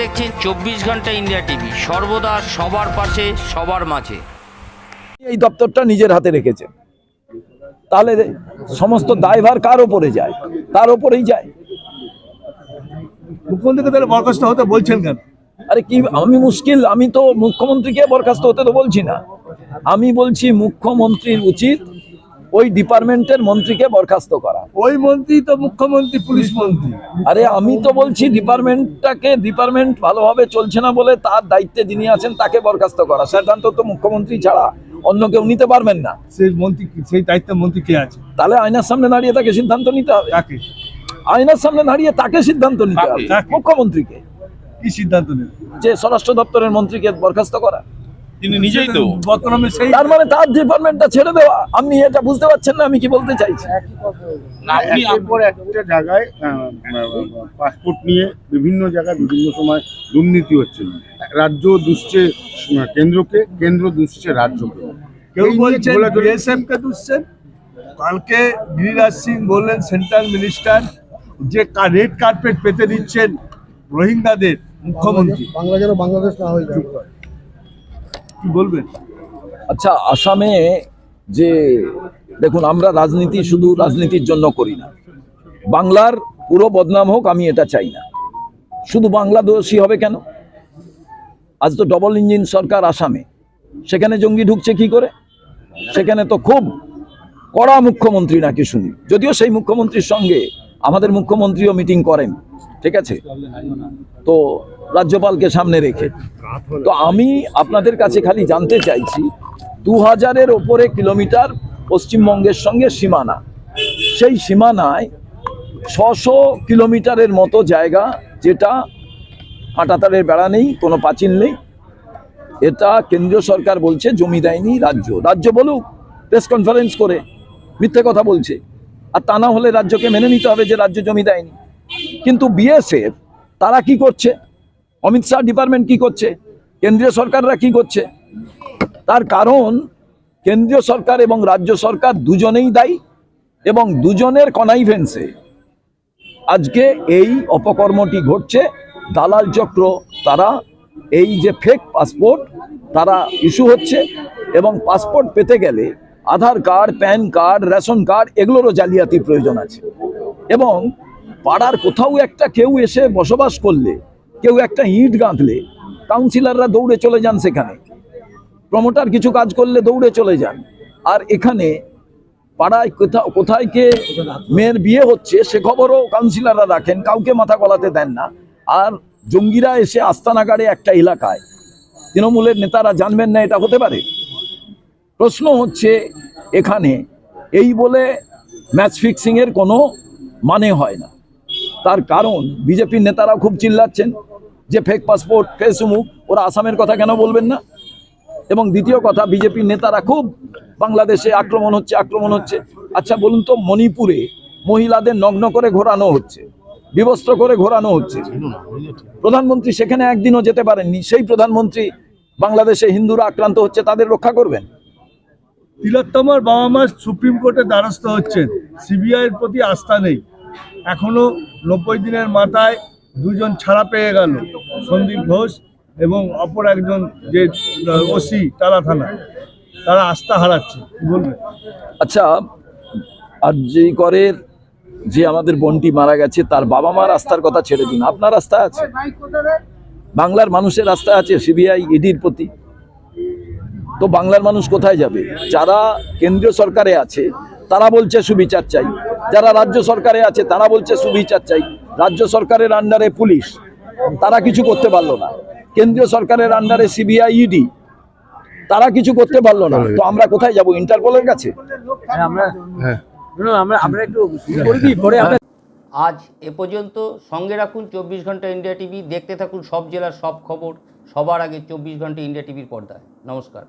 দেখছেন চব্বিশ ঘণ্টা ইন্ডিয়া টিভি। সর্বদা সবার পাশে সবার মাঝে। এই দপ্তরটা নিজের হাতে রেখেছে। তাহলে সমস্ত দায়ভার কার ওপরে যায়? তার ওপরেই যায়। মুখ্যমন্ত্রীকে তাহলে বরখাস্ত হতে বলছেন কেন? আরে কি আমি মুশকিল আমি তো মুখ্যমন্ত্রীকে বরখাস্ত হতে তো বলছি না। আমি বলছি মুখ্যমন্ত্রীর উচিত ওই ডিপার্টমেন্টের মন্ত্রীকে বরখাস্ত করা। ওই মন্ত্রী তো মুখ্যমন্ত্রী পুলিশ মন্ত্রী। আরে আমি তো বলছি ডিপার্টমেন্টটাকে ডিপার্টমেন্ট ভালোভাবে চলছে না বলে তার দায়িত্বে যিনি আছেন তাকে বরখাস্ত করা। সিদ্ধান্ত তো মুখ্যমন্ত্রী ছাড়া অন্য কেউ নিতে পারবেন না। সেই মন্ত্রী সেই দায়িত্ব মন্ত্রী কে আছে? তাহলে আয়নার সামনে দাঁড়িয়ে তাকে সিদ্ধান্ত নিতে হবে। কাকে? আয়নার সামনে দাঁড়িয়ে তাকে সিদ্ধান্ত নিতে হবে? মুখ্যমন্ত্রীকে। কি সিদ্ধান্ত নেবে? যে স্বরাষ্ট্র দপ্তরের মন্ত্রীকে বরখাস্ত করা। তিনি নিজেই তো। বর্তমানে সেই তার মানে তার ডিপার্টমেন্টটা ছেড়ে দেওয়া। আপনি এটা বুঝতে পারছেন না আমি কি বলতে চাইছি? আপনি পর একটা জায়গায় পাসপোর্ট নিয়ে বিভিন্ন জায়গায় বিভিন্ন সময় দুর্নীতি হচ্ছে। রাজ্য দুষছে কেন্দ্রকে কেন্দ্র দুষছে রাজ্যকে। কেউ এই নিয়ে বলছেন ঘোলাঘুলি- কে দুষছেন? কালকে গিরিরাজ সিং বললেন সেন্ট্রাল মিনিস্টার যে রেড কার্পেট পেতে দিচ্ছেন রোহিঙ্গাদের মুখ্যমন্ত্রী। বাংলা যেন বাংলাদেশ না হয়ে যায়। কি বলবেন? আচ্ছা আসামে যে, দেখুন, আমরা রাজনীতি শুধু রাজনীতির জন্য করি না। বাংলার পুরো বদনাম হোক, আমি এটা চাই না। শুধু বাংলা দোষী হবে কেন? আজ তো ডবল ইঞ্জিন সরকার আসামে। সেখানে জঙ্গি ঢুকছে কি করে? সেখানে তো খুব কড়া মুখ্যমন্ত্রী নাকি শুনি যদিও সেই মুখ্যমন্ত্রীর সঙ্গে আমাদের মুখ্যমন্ত্রীও মিটিং করেন, ঠিক আছে? তো রাজ্যপালকে সামনে রেখে। তো আমি আপনাদের কাছে খালি জানতে চাইছি দু হাজারের ওপরে কিলোমিটার পশ্চিমবঙ্গের সঙ্গে সীমানা। সেই সীমানায় ছশো কিলোমিটারের মতো জায়গা যেটা হাঁটাতারের বেড়া নেই, কোনো পাঁচিল নেই। এটা কেন্দ্রীয় সরকার বলছে, জমি দেয়নি রাজ্য। রাজ্য বলুক, প্রেস কনফারেন্স করে মিথ্যে কথা বলছে। আর তা না হলে রাজ্যকে মেনে নিতে হবে যে রাজ্য জমি দেয়নি। কিন্তু বিএসএফ, তারা কি করছে? অমিত শাহ ডিপার্টমেন্ট কি করছে? কেন্দ্রীয় সরকাররা কি করছে? তার কারণ, কেন্দ্রীয় সরকার এবং রাজ্য সরকার দুজনেই দায়ী এবং দুজনের কনাইভেন্সে আজকে এই অপকর্মটি ঘটছে। দালাল চক্র, তারা এই যে ফেক পাসপোর্ট তারা ইস্যু হচ্ছে এবং পাসপোর্ট পেতে গেলে Aadhaar card, PAN card, ration card, এগুলোরও জালিয়াতি প্রয়োজন আছে। এবং পাড়ার কোথাও একটা কেউ এসে বসবাস করলে, কেউ একটা ইট গাঁথলে কাউন্সিলররা দৌড়ে চলে যান সেখানে। প্রমোটার কিছু কাজ করলে দৌড়ে চলে যান। আর এখানে পাড়ায় কোথাও, কোথায় কে মেয়ের বিয়ে হচ্ছে, সে খবরও কাউন্সিলররা রাখেন, কাউকে মাথা গলাতে দেন না। আর জঙ্গিরা এসে আস্তানাগারে একটা এলাকায়, তৃণমূলের নেতারা জানবেন না এটা হতে পারে? প্রশ্ন হচ্ছে এখানে এই বলে ম্যাচ ফিক্সিংয়ের কোনো মানে হয় না। তার কারণ বিজেপির নেতারা খুব চিল্লাচ্ছেন যে ফেক পাসপোর্ট ফেস ওরা আসামের কথা কেন বলবেন না? এবং দ্বিতীয় কথা, বিজেপির নেতারা খুব বাংলাদেশে আক্রমণ হচ্ছে আক্রমণ হচ্ছে। আচ্ছা বলুন তো, মণিপুরে মহিলাদের নগ্ন করে ঘোরানো হচ্ছে, বিবস্ত্র করে ঘোরানো হচ্ছে। প্রধানমন্ত্রী সেখানে একদিনও যেতে পারেননি, সেই প্রধানমন্ত্রী বাংলাদেশে হিন্দুরা আক্রান্ত হচ্ছে, তাদের রক্ষা করবেন? তিলোত্তমার বাবা মা সুপ্রিম কোর্টের দ্বারস্থ হচ্ছেন। সিবিআইয়ের প্রতি আস্থা নেই। এখনও নব্বই দিনের মাথায় দুজন ছাড়া পেয়ে গেল, সন্দীপ ঘোষ এবং অপর একজন যে ওসি টালা থানা। তারা আস্থা হারাচ্ছে। বলবেন? আচ্ছা আর যেই করের যে আমাদের বোনটি মারা গেছে, তার বাবা মার রাস্তার কথা ছেড়ে দিন। আপনার রাস্তা আছে? বাংলার মানুষের রাস্তা আছে সিবিআই, ইডির প্রতি। তো বাংলার মানুষ কোথায় যাবে? যারা কেন্দ্রীয় সরকারে আছে তারা বলছে সুবিচার চাই। যারা রাজ্য সরকারে আছে তারা বলছে সুবিচার চাই। রাজ্য সরকারের আন্ডারে পুলিশ তারা কিছু করতে পারল না। কেন্দ্রীয় সরকারের আন্ডারে সিবিআই ইডি তারা কিছু করতে পারল না। তো আমরা কোথায় যাব? ইন্টারপোলের কাছে? আজ এ পর্যন্ত সঙ্গে রাখুন চব্বিশ ঘণ্টা ইন্ডিয়া টিভি দেখতে থাকুন সব জেলার সব খবর। সবার আগে চব্বিশ ঘণ্টা ইন্ডিয়া টিভির পর্দায়। নমস্কার।